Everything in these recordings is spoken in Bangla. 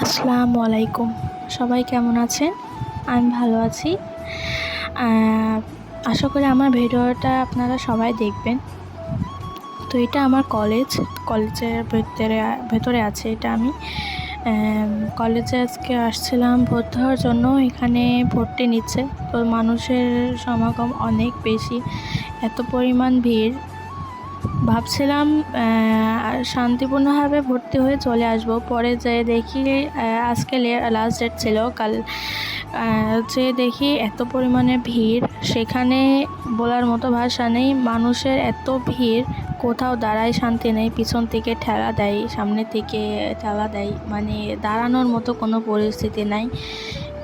আসসালামু আলাইকুম। সবাই কেমন আছেন? আমি ভালো আছি। আশা করি আমার ভিডিওটা আপনারা সবাই দেখবেন। তো এটা আমার কলেজ কলেজের ভেতরে ভেতরে আছে এটা আমি। কলেজে আজকে আসছিলাম ভর্তি হওয়ার জন্য। এখানে ভর্তি নিচ্ছে। তো মানুষের সমাগম অনেক বেশি। এত পরিমাণ ভিড়। ভাবছিলাম শান্তিপূর্ণভাবে ভর্তি হয়ে চলে আসব। পরে যেয়ে দেখি আজকে লাস্ট ডেট ছিল। কাল যে দেখি এত পরিমাণে ভিড়। সেখানে বলার মতো ভাষা নেই। মানুষের এত ভিড়, কোথাও দাঁড়ায় শান্তি নেই। পিছন থেকে ঠেলা দেয়, সামনে থেকে ঠেলা দেয়। মানে দাঁড়ানোর মতো কোনো পরিস্থিতি নাই।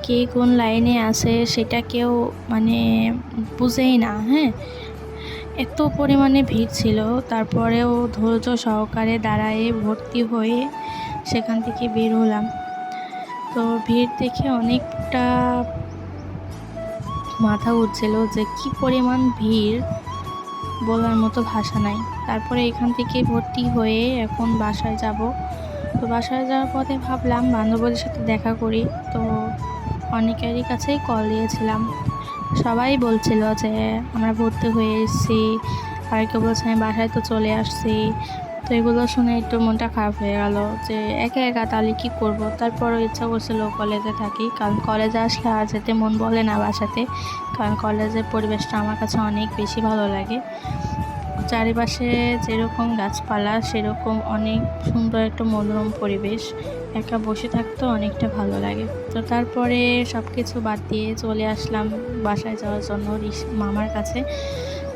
কে কোন লাইনে আছে, সেটা কেউ মানে বুঝেই না হ্যাঁ? এত পরিমাণে ভিড় ছিল। তারপরেও ধৈর্য সহকারে দাঁড়ায়ে ভর্তি হয়ে সেখান থেকে বের হলাম। তো ভিড় দেখে অনেকটা মাথা উঠছিল যে কি পরিমাণ ভিড় বলার মতো ভাষা নাই। তারপরে এখান থেকে ভর্তি হয়ে এখন বাসায় যাব। তো বাসায় যাওয়ার পথে ভাবলাম বান্ধবীদের সাথে দেখা করি। তো অনেকেরই কাছেই কল দিয়েছিলাম। সবাই বলছিল যে আমরা ভর্তি হয়ে এসেছি। আর কেউ বলছে আমি বাসায় তো চলে আসছি। তো এগুলো শুনে একটু মনটা খারাপ হয়ে গেল যে একা একা তাহলে কী করব? তারপরও ইচ্ছা করছিল কলেজে থাকি, কারণ কলেজে আসলে আর যেতে মন বলে না বাসাতে। কারণ কলেজের পরিবেশটা আমার কাছে অনেক বেশি ভালো লাগে। চারিপাশে যেরকম গাছপালা, সেরকম অনেক সুন্দর একটা মনোরম পরিবেশ। একা বসে থাকতেও অনেকটা ভালো লাগে। তো তারপরে সব কিছু বাদ দিয়ে চলে আসলাম বাসায় যাওয়ার জন্য মামার কাছে।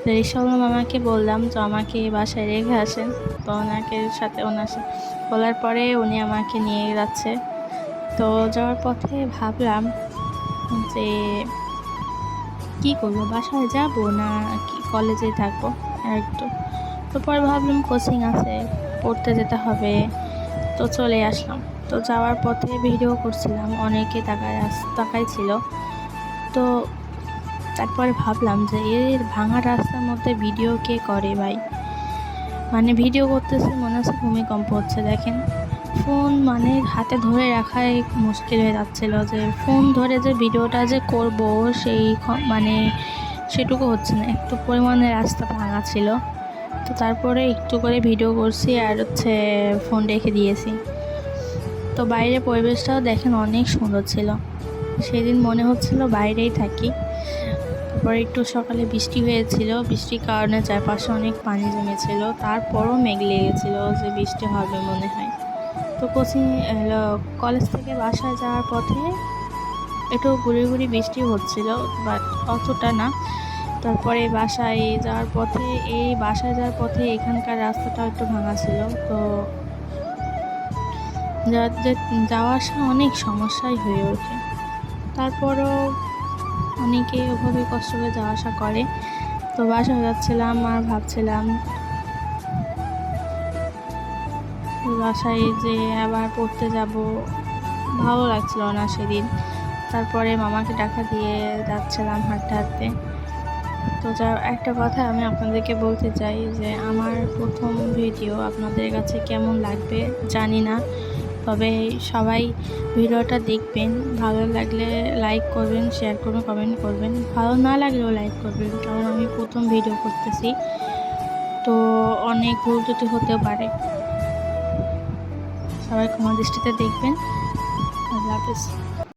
তো রিসওয়ালা মামাকে বললাম, তো আমাকে বাসায় রেখে আসেন। তো ওনাকে সাথে ওনার বলার পরে উনি আমাকে নিয়ে যাচ্ছে। তো যাওয়ার পথে ভাবলাম যে, কী করব? বাসায় যাব না কি কলেজে থাকব? একটু। তো পরে ভাবলাম কোচিং আছে, পড়তে যেতে হবে। তো চলে আসলাম। তো যাওয়ার পথে ভিডিও করছিলাম, অনেকে তাকায় তাকাই ছিল তো তারপরে ভাবলাম যে এর ভাঙা রাস্তার মধ্যে ভিডিও কে করে ভাই? মানে ভিডিও করতেছে মনে হচ্ছে ভূমিকম্প হচ্ছে, দেখেন। ফোন মানে হাতে ধরে রাখাই মুশকিল হয়ে যাচ্ছিল যে ফোন ধরে যে ভিডিওটা যে করব সেই মানে সেটুকু হচ্ছে না, একটু পরিমাণে রাস্তা ভাঙা ছিল। তো তারপরে একটু করে ভিডিও করছি আর হচ্ছে ফোন রেখে দিয়েছি। তো বাইরের পরিবেশটাও দেখেন অনেক সুন্দর ছিল। সেদিন মনে হচ্ছিল বাইরেই থাকি। তারপরে একটু সকালে বৃষ্টি হয়েছিল। বৃষ্টির কারণে চারপাশে অনেক পানি জমেছিল। তারপরও মেঘ লেগেছিল যে বৃষ্টি হবে মনে হয়। তো কোচিং কলেজ থেকে বাসায় যাওয়ার পথে একটু গুড়ি গুড়ি বৃষ্টি হচ্ছিল বাট অতটা না। তারপরে বাসায় যাওয়ার পথে, এই বাসায় যাওয়ার পথে এখানকার রাস্তাটা একটু ভাঙা ছিল। তো যাওয়া আসা অনেক সমস্যাই হয়ে ওঠে। তারপরও অনেকে ওভাবে কষ্ট করে যাওয়া আসা করে। তো বাসায় যাচ্ছিলাম, আর ভাবছিলাম বাসায় যে আবার পড়তে যাব, ভালো লাগছিল না সেদিন। তারপরে মামাকে টাকা দিয়ে যাচ্ছিলাম হাঁটতে হাঁটতে। তো যা একটা কথা আমি আপনাদেরকে বলতে চাই যে আমার প্রথম ভিডিও আপনাদের কাছে কেমন লাগবে জানি না। তবে সবাই ভিডিওটা দেখবেন, ভালো লাগলে লাইক করবেন শেয়ার করবেন কমেন্ট করবেন। ভালো না লাগলেও লাইক করবেন, কারণ আমি প্রথম ভিডিও করতেছি। তো অনেক ভুল ত্রুটি হতেও পারে। সবাই ক্ষমা দৃষ্টিতে দেখবেন। আল্লাহ হাফিজ।